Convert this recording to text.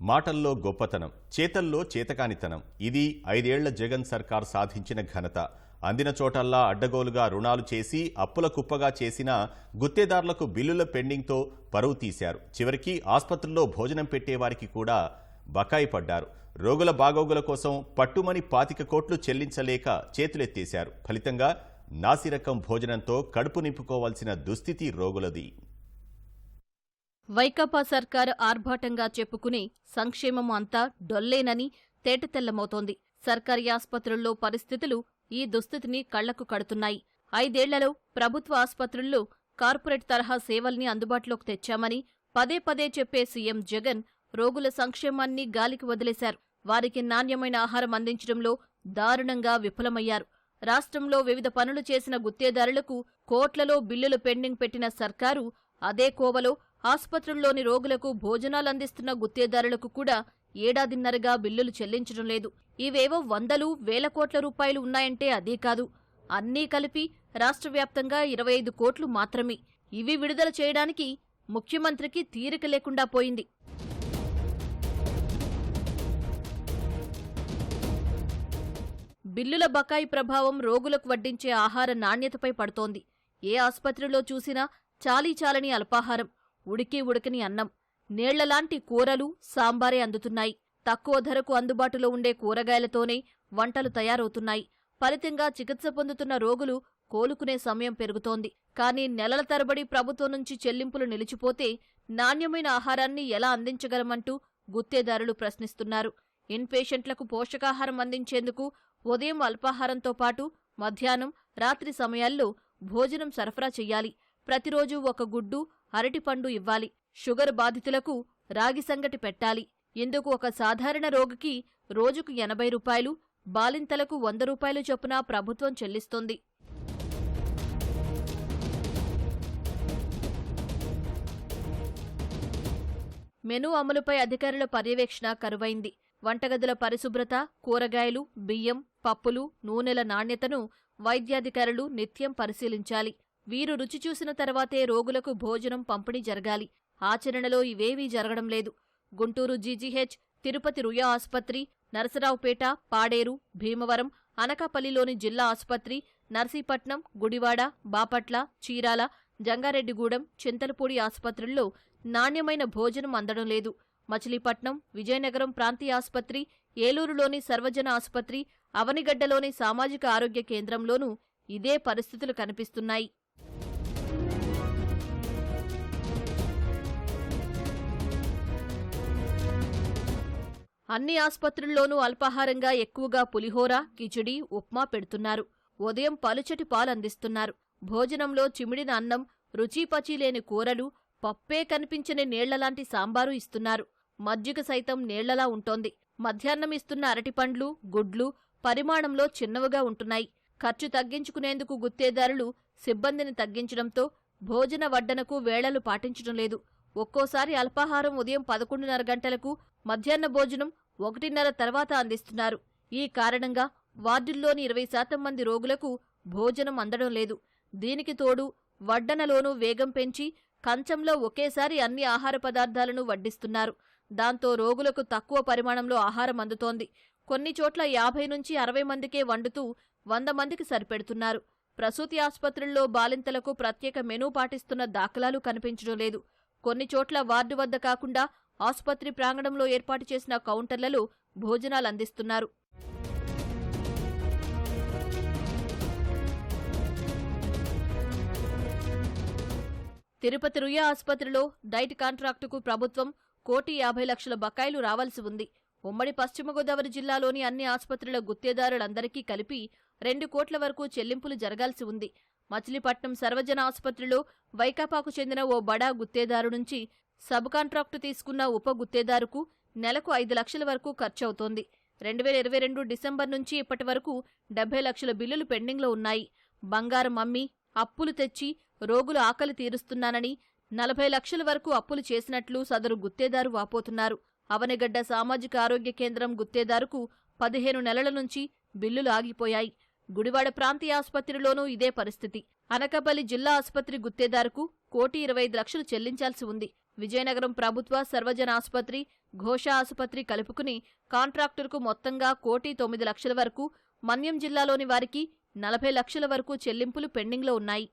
మాటల్లో గొప్పతనం చేతల్లో చేతకానితనం. ఇది ఐదేళ్ళ జగన్ సర్కార్ సాధించిన ఘనత. అందిన చోటల్లా అడ్డగోలుగా రుణాలు చేసి అప్పుల కుప్పగా చేసిన గుత్తేదారులకు బిల్లుల పెండింగ్తో పరువు తీశారు. చివరికి ఆసుపత్రుల్లో భోజనం పెట్టేవారికి కూడా బకాయి పడ్డారు. రోగుల బాగోగుల కోసం పట్టుమని పాతిక కోట్లు చెల్లించలేక చేతులెత్తేశారు. ఫలితంగా నాసిరకం భోజనంతో కడుపు నింపుకోవాల్సిన దుస్థితి రోగులది. వైకాపా సర్కారు ఆర్భాటంగా చెప్పుకునే సంక్షేమం అంతా డొల్లేనని తేటతెల్లమవుతోంది. సర్కారీ ఆస్పత్రుల్లో పరిస్థితులు ఈ దుస్థితిని కళ్ళకు కడుతున్నాయి. ఐదేళ్ళలో ప్రభుత్వ ఆస్పత్రుల్లో కార్పొరేట్ తరహా సేవల్ని అందుబాటులోకి తెచ్చామని పదే పదే చెప్పే సీఎం జగన్ రోగుల సంక్షేమాన్ని గాలికి వదిలేశారు. వారికి నాణ్యమైన ఆహారం అందించడంలో దారుణంగా విఫలమయ్యారు. రాష్ట్రంలో వివిధ పనులు చేసిన గుత్తేదారులకు కోట్లలో బిల్లులు పెండింగ్ పెట్టిన సర్కారు అదే కోవలో ఆసుపత్రుల్లోని రోగులకు భోజనాలు అందిస్తున్న గుత్తేదారులకు కూడా ఏడాదిన్నరగా బిల్లులు చెల్లించడం లేదు. ఇవేవో వందలు వేల కోట్ల రూపాయలు ఉన్నాయంటే అదీ కాదు. అన్నీ కలిపి రాష్ట్ర వ్యాప్తంగా ఇరవై ఐదు కోట్లు మాత్రమే. ఇవి విడుదల చేయడానికి ముఖ్యమంత్రికి తీరిక లేకుండా పోయింది. బిల్లుల బకాయి ప్రభావం రోగులకు వడ్డించే ఆహార నాణ్యతపై పడుతోంది. ఏ ఆసుపత్రిలో చూసినా చాలీ చాలని అల్పాహారం. ఉడికి ఉడకని అన్నం. నీళ్ళలాంటి కూరలు సాంబారే అందుతున్నాయి. తక్కువ ధరకు అందుబాటులో ఉండే కూరగాయలతోనే వంటలు తయారవుతున్నాయి. ఫలితంగా చికిత్స పొందుతున్న రోగులు కోలుకునే సమయం పెరుగుతోంది. కానీ నెలల తరబడి ప్రభుత్వం నుంచి చెల్లింపులు నిలిచిపోతే నాణ్యమైన ఆహారాన్ని ఎలా అందించగలమంటూ గుత్తేదారులు ప్రశ్నిస్తున్నారు. ఇన్పేషెంట్లకు పోషకాహారం అందించేందుకు ఉదయం అల్పాహారంతో పాటు మధ్యాహ్నం రాత్రి సమయాల్లో భోజనం సరఫరా చెయ్యాలి ప్రతిరోజు ఒక గుడ్డు అరటిపండు ఇవ్వాలి. షుగర్ బాధితులకు రాగి సంగటి పెట్టాలి. ఇందుకు ఒక సాధారణ రోగికి రోజుకు ఎనభై రూపాయలు బాలింతలకు వంద రూపాయలు చొప్పున ప్రభుత్వం చెల్లిస్తోంది. మెను అమలుపై అధికారుల పర్యవేక్షణ కరువైంది. వంటగదుల పరిశుభ్రత కూరగాయలు బియ్యం పప్పులు నూనెల నాణ్యతను వైద్యాధికారులు నిత్యం పరిశీలించాలి. వీరు రుచి చూసిన తర్వాతే రోగులకు భోజనం పంపిణీ జరగాలి. ఆచరణలో ఇవేవీ జరగడం లేదు. గుంటూరు జీజీహెచ్ తిరుపతి రుయా ఆసుపత్రి నరసరావుపేట పాడేరు భీమవరం అనకాపల్లిలోని జిల్లా ఆసుపత్రి నర్సీపట్నం గుడివాడ బాపట్ల చీరాల జంగారెడ్డిగూడెం చింతలపూడి ఆసుపత్రుల్లో నాణ్యమైన భోజనం అందడం లేదు. మచిలీపట్నం విజయనగరం ప్రాంతీయ ఆసుపత్రి ఏలూరులోని సర్వజన ఆసుపత్రి అవనిగడ్డలోని సామాజిక ఆరోగ్య కేంద్రంలోనూ ఇదే పరిస్థితులు కనిపిస్తున్నాయి. అన్ని ఆస్పత్రుల్లోనూ అల్పాహారంగా ఎక్కువగా పులిహోర కిచిడి ఉప్మా పెడుతున్నారు. ఉదయం పలుచటి పాలందిస్తున్నారు. భోజనంలో చిమిడిన అన్నం రుచీపచీ లేని కూరలు పప్పే కనిపించని నీళ్ళలాంటి సాంబారు ఇస్తున్నారు. మజ్జిగ సైతం నీళ్ళలా ఉంటోంది. మధ్యాహ్నం ఇస్తున్న అరటిపండ్లు గుడ్లు పరిమాణంలో చిన్నవిగా ఉంటున్నాయి. ఖర్చు తగ్గించుకునేందుకు గుత్తేదారులు సిబ్బందిని తగ్గించడంతో భోజన వడ్డనకు వేళలు పాటించడం లేదు. ఒక్కోసారి అల్పాహారం ఉదయం పదకొండున్నర గంటలకు మధ్యాహ్న భోజనం ఒకటిన్నర తర్వాత అందిస్తున్నారు. ఈ కారణంగా వార్డుల్లోని ఇరవై శాతం మంది రోగులకు భోజనం అందడం లేదు. దీనికి తోడు వడ్డనలోనూ వేగం పెంచి కంచంలో ఒకేసారి అన్ని ఆహార పదార్థాలను వడ్డిస్తున్నారు. దాంతో రోగులకు తక్కువ పరిమాణంలో ఆహారం అందుతోంది. కొన్ని చోట్ల యాభై నుంచి అరవై మందికే వండుతూ వంద మందికి సరిపెడుతున్నారు. ప్రసూతి ఆసుపత్రుల్లో బాలింతలకు ప్రత్యేక మెనూ పాటిస్తున్న దాఖలాలు కనిపించడం లేదు. కొన్ని చోట్ల వార్డు వద్ద కాకుండా ఆసుపత్రి ప్రాంగణంలో ఏర్పాటు చేసిన కౌంటర్లలో భోజనాలు అందిస్తున్నారు తిరుపతి రుయా ఆసుపత్రిలో డైట్ కాంట్రాక్టుకు ప్రభుత్వం కోటి యాభై లక్షల బకాయిలు రావాల్సి ఉంది. ఉమ్మడి పశ్చిమ గోదావరి జిల్లాలోని అన్ని ఆసుపత్రుల గుత్తేదారులందరికీ కలిపి రెండు కోట్ల వరకు చెల్లింపులు జరగాల్సి ఉంది. మచిలీపట్నం సర్వజన ఆసుపత్రిలో వైకాపాకు చెందిన ఓ బడా గుత్తేదారు నుంచి సబ్ కాంట్రాక్టు తీసుకున్న ఉప గుత్తేదారుకు నెలకు ఐదు లక్షల వరకు ఖర్చవుతోంది. రెండు వేల ఇరవై రెండు డిసెంబర్ నుంచి ఇప్పటి వరకు డెబ్బై లక్షల బిల్లులు పెండింగ్లో ఉన్నాయి. బంగారం అమ్మి అప్పులు తెచ్చి రోగుల ఆకలి తీరుస్తున్నానని నలభై లక్షల వరకు అప్పులు చేసినట్లు సదరు గుత్తేదారు వాపోతున్నారు. అవనిగడ్డ సామాజిక ఆరోగ్య కేంద్రం గుత్తేదారుకు పదిహేను నెలల నుంచి బిల్లులు ఆగిపోయాయి. గుడివాడ ప్రాంతీయ ఆసుపత్రిలోనూ ఇదే పరిస్థితి. అనకాపల్లి జిల్లా ఆసుపత్రి గుత్తేదారుకు కోటి ఇరవై ఐదు లక్షలు చెల్లించాల్సి ఉంది. విజయనగరం ప్రభుత్వ సర్వజన ఆసుపత్రి ఘోష ఆసుపత్రి కలుపుకుని కాంట్రాక్టర్కు మొత్తంగా కోటి తొమ్మిది లక్షల వరకు మన్యం జిల్లాలోని వారికి నలభై లక్షల వరకు చెల్లింపులు పెండింగ్లో ఉన్నాయి.